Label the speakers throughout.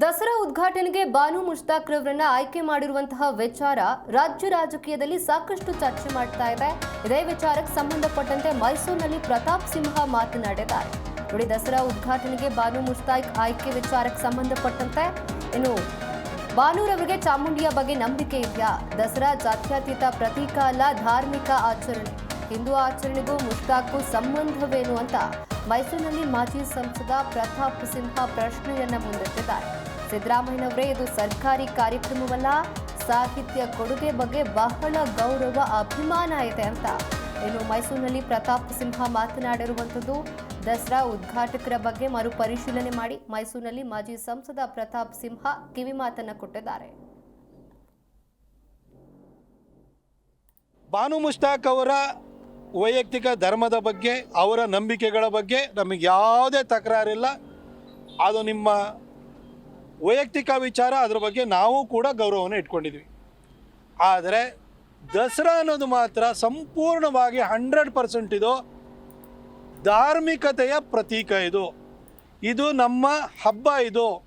Speaker 1: ದಸರಾ ಉದ್ಘಾಟನೆಗೆ ಬಾನು ಮುಷ್ತಾಕ್ ರವರನ್ನ ಆಯ್ಕೆ ಮಾಡಿರುವಂತಹ ವಿಚಾರ ರಾಜ್ಯ ರಾಜಕೀಯದಲ್ಲಿ ಸಾಕಷ್ಟು ಚರ್ಚೆ ಮಾಡ್ತಾ ಇದೆ. ಇದೇ ವಿಚಾರಕ್ಕೆ ಸಂಬಂಧಪಟ್ಟಂತೆ ಮೈಸೂರಿನಲ್ಲಿ ಪ್ರತಾಪ್ ಸಿಂಹ ಮಾತನಾಡಿದ್ದಾರೆ. ನೋಡಿ, ದಸರಾ ಉದ್ಘಾಟನೆಗೆ ಬಾನು ಮುಷ್ತಾಕ್ ಆಯ್ಕೆ ವಿಚಾರಕ್ಕೆ ಸಂಬಂಧಪಟ್ಟಂತೆ ಇನ್ನು ಬಾನೂರವರಿಗೆ ಚಾಮುಂಡಿಯ ಬಗ್ಗೆ ನಂಬಿಕೆ ಇದೆಯಾ? ದಸರಾ ಜಾತ್ಯತೀತ ಪ್ರತೀಕ ಅಲ್ಲ, ಧಾರ್ಮಿಕ ಆಚರಣೆ. ಹಿಂದೂ ಆಚರಣೆಗೂ ಮುಷ್ತಾಕ್ಗೂ ಸಂಬಂಧವೇನು ಅಂತ ಮೈಸೂರಿನಲ್ಲಿ ಮಾಜಿ ಸಂಸದ ಪ್ರತಾಪ್ ಸಿಂಹ ಪ್ರಶ್ನೆಯನ್ನ ಮುಂದಿಟ್ಟಿದ್ದಾರೆ. ಸಿದ್ದರಾಮಯ್ಯನವರೇ, ಇದು ಸರ್ಕಾರಿ ಕಾರ್ಯಕ್ರಮವಲ್ಲ. ಸಾಹಿತ್ಯ ಕೊಡುಗೆ ಬಗ್ಗೆ ಬಹಳ ಗೌರವ, ಅಭಿಮಾನ ಇದೆ ಅಂತ. ಇನ್ನು ಮೈಸೂರಿನಲ್ಲಿ ಪ್ರತಾಪ್ ಸಿಂಹ ಮಾತನಾಡಿರುವಂಥದ್ದು, ದಸರಾ ಉದ್ಘಾಟಕರ ಬಗ್ಗೆ ಮರುಪರಿಶೀಲನೆ ಮಾಡಿ ಮೈಸೂರಿನಲ್ಲಿ ಮಾಜಿ ಸಂಸದ ಪ್ರತಾಪ್ ಸಿಂಹ ಕಿವಿಮಾತನ್ನು ಕೊಟ್ಟಿದ್ದಾರೆ.
Speaker 2: ಬಾನು ಮುಷ್ತಾಕ್ ಅವರ ವೈಯಕ್ತಿಕ ಧರ್ಮದ ಬಗ್ಗೆ, ಅವರ ನಂಬಿಕೆಗಳ ಬಗ್ಗೆ ನಮಗೆ ಯಾವುದೇ ತಕರಾರಿಲ್ಲ. ಅದು ನಿಮ್ಮ ವೈಯಕ್ತಿಕ ವಿಚಾರ, ಅದ್ರ ಬಗ್ಗೆ ನಾವು ಕೂಡ ಗೌರವವನ್ನು ಇಟ್ಕೊಂಡಿದ್ವಿ. ಆದರೆ ದಸರಾ ಅನ್ನೋದು ಮಾತ್ರ ಸಂಪೂರ್ಣವಾಗಿ ಹಂಡ್ರೆಡ್ ಪರ್ಸೆಂಟ್ ಇದು ಧಾರ್ಮಿಕತೆಯ ಪ್ರತೀಕ ಇದು. ಇದು ನಮ್ಮ ಹಬ್ಬ ಇದು.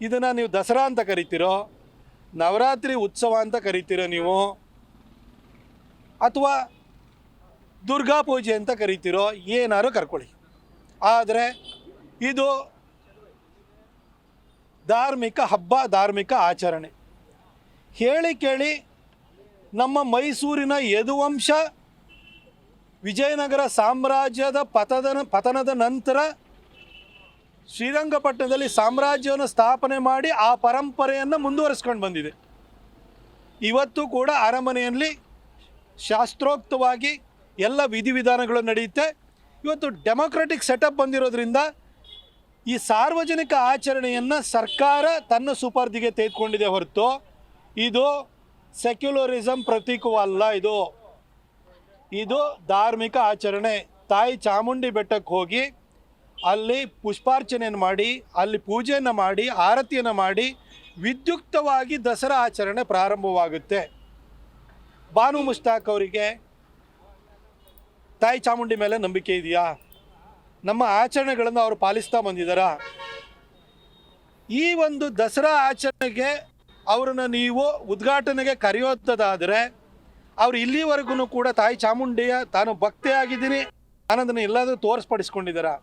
Speaker 2: ಇದನ್ನು ನೀವು ದಸರಾ ಅಂತ ಕರಿತೀರೋ, ನವರಾತ್ರಿ ಉತ್ಸವ ಅಂತ ಕರಿತೀರೋ ನೀವು, ಅಥವಾ ದುರ್ಗಾ ಪೂಜೆ ಅಂತ ಕರಿತಿರೋ ಏನಾದ್ರು ಕರ್ಕೊಳ್ಳಿ. ಆದರೆ ಇದು ಧಾರ್ಮಿಕ ಹಬ್ಬ, ಧಾರ್ಮಿಕ ಆಚರಣೆ. ಹೇಳಿ ಕೇಳಿ ನಮ್ಮ ಮೈಸೂರಿನ ಯದುವಂಶ ವಿಜಯನಗರ ಸಾಮ್ರಾಜ್ಯದ ಪತದ ಪತನದ ನಂತರ ಶ್ರೀರಂಗಪಟ್ಟಣದಲ್ಲಿ ಸಾಮ್ರಾಜ್ಯವನ್ನು ಸ್ಥಾಪನೆ ಮಾಡಿ ಆ ಪರಂಪರೆಯನ್ನು ಮುಂದುವರಿಸ್ಕೊಂಡು ಬಂದಿದೆ. ಇವತ್ತು ಕೂಡ ಅರಮನೆಯಲ್ಲಿ ಶಾಸ್ತ್ರೋಕ್ತವಾಗಿ ಎಲ್ಲ ವಿಧಿವಿಧಾನಗಳು ನಡೆಯುತ್ತೆ. ಇವತ್ತು ಡೆಮೊಕ್ರೆಟಿಕ್ ಸೆಟಪ್ ಬಂದಿರೋದ್ರಿಂದ ಈ ಸಾರ್ವಜನಿಕ ಆಚರಣೆಯನ್ನು ಸರ್ಕಾರ ತನ್ನ ಸುಪರ್ದಿಗೆ ತೆಗೆದುಕೊಂಡಿದೆ ಹೊರತು ಇದು ಸೆಕ್ಯುಲರಿಸಮ್ ಪ್ರತೀಕವಲ್ಲ ಇದು. ಇದು ಧಾರ್ಮಿಕ ಆಚರಣೆ. ತಾಯಿ ಚಾಮುಂಡಿ ಬೆಟ್ಟಕ್ಕೆ ಹೋಗಿ ಅಲ್ಲಿ ಪುಷ್ಪಾರ್ಚನೆಯನ್ನು ಮಾಡಿ, ಅಲ್ಲಿ ಪೂಜೆಯನ್ನು ಮಾಡಿ, ಆರತಿಯನ್ನು ಮಾಡಿ ವಿದ್ಯುಕ್ತವಾಗಿ ದಸರಾ ಆಚರಣೆ ಪ್ರಾರಂಭವಾಗುತ್ತೆ. ಬಾನು ಮುಷ್ತಾಕ್ ಅವರಿಗೆ ತಾಯಿ ಚಾಮುಂಡಿ ಮೇಲೆ ನಂಬಿಕೆ ಇದೆಯಾ? ನಮ್ಮ ಆಚರಣೆಗಳನ್ನು ಅವರು ಪಾಲಿಸ್ತಾ ಬಂದಿದ್ದಾರಾ? ಈ ಒಂದು ದಸರಾ ಆಚರಣೆಗೆ ಅವರನ್ನು ನೀವು ಉದ್ಘಾಟನೆಗೆ ಕರೆಯೋದಾದರೆ ಅವ್ರು ಇಲ್ಲಿವರೆಗೂ ಕೂಡ ತಾಯಿ ಚಾಮುಂಡಿಯ ತಾನು ಭಕ್ತಿಯಾಗಿದ್ದೀನಿ ಅನ್ನೋದನ್ನು ಎಲ್ಲಾದರೂ ತೋರಿಸ್ಪಡಿಸ್ಕೊಂಡಿದ್ದಾರಾ?